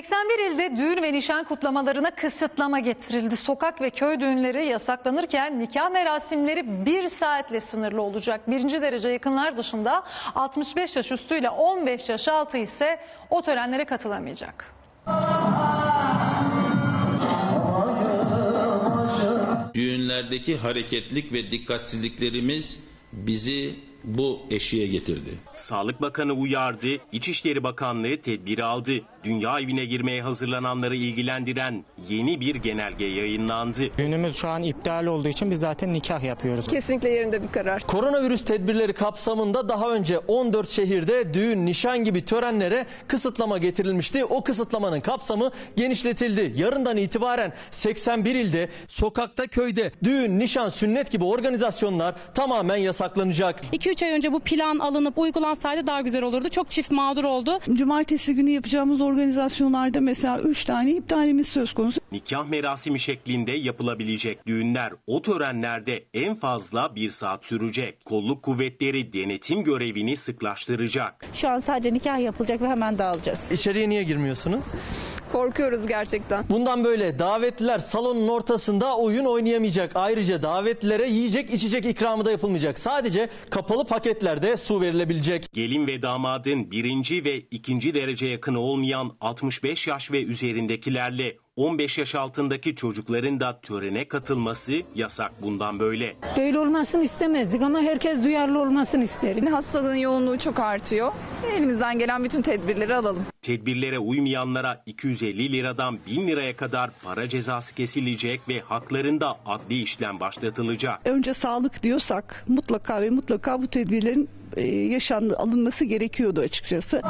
81 ilde düğün ve nişan kutlamalarına kısıtlama getirildi. Sokak ve köy düğünleri yasaklanırken nikah merasimleri bir saatle sınırlı olacak. Birinci derece yakınlar dışında 65 yaş üstüyle 15 yaş altı ise o törenlere katılamayacak. Düğünlerdeki hareketlik ve dikkatsizliklerimiz bizi bu eşiğe getirdi. Sağlık Bakanı uyardı, İçişleri Bakanlığı tedbiri aldı. Dünya evine girmeye hazırlananları ilgilendiren yeni bir genelge yayınlandı. Düğünümüz şu an iptal olduğu için biz zaten nikah yapıyoruz. Kesinlikle yerinde bir karar. Koronavirüs tedbirleri kapsamında daha önce 14 şehirde düğün, nişan gibi törenlere kısıtlama getirilmişti. O kısıtlamanın kapsamı genişletildi. Yarından itibaren 81 ilde, sokakta, köyde düğün, nişan, sünnet gibi organizasyonlar tamamen yasaklanacak. 2-3 ay önce bu plan alınıp uygulansaydı daha güzel olurdu. Çok çift mağdur oldu. Cumartesi günü yapacağımız organizasyonlarda mesela 3 tane iptalimiz söz konusu. Nikah merasimi şeklinde yapılabilecek düğünler o törenlerde en fazla bir saat sürecek. Kolluk kuvvetleri denetim görevini sıklaştıracak. Şu an sadece nikah yapılacak ve hemen dağılacağız. İçeriye niye girmiyorsunuz? Korkuyoruz gerçekten. Bundan böyle davetliler salonun ortasında oyun oynayamayacak. Ayrıca davetlilere yiyecek içecek ikramı da yapılmayacak. Sadece kapalı paketlerde su verilebilecek. Gelin ve damadın birinci ve ikinci derece yakını olmayan 65 yaş ve üzerindekilerle 15 yaş altındaki çocukların da törene katılması yasak bundan böyle. Böyle olmasını istemezdik ama herkes duyarlı olmasını isterim. Hastalığın yoğunluğu çok artıyor. Elimizden gelen bütün tedbirleri alalım. Tedbirlere uymayanlara 250 liradan 1000 liraya kadar para cezası kesilecek ve haklarında adli işlem başlatılacak. Önce sağlık diyorsak mutlaka ve mutlaka bu tedbirlerin e, yaşandı alınması gerekiyordu açıkçası.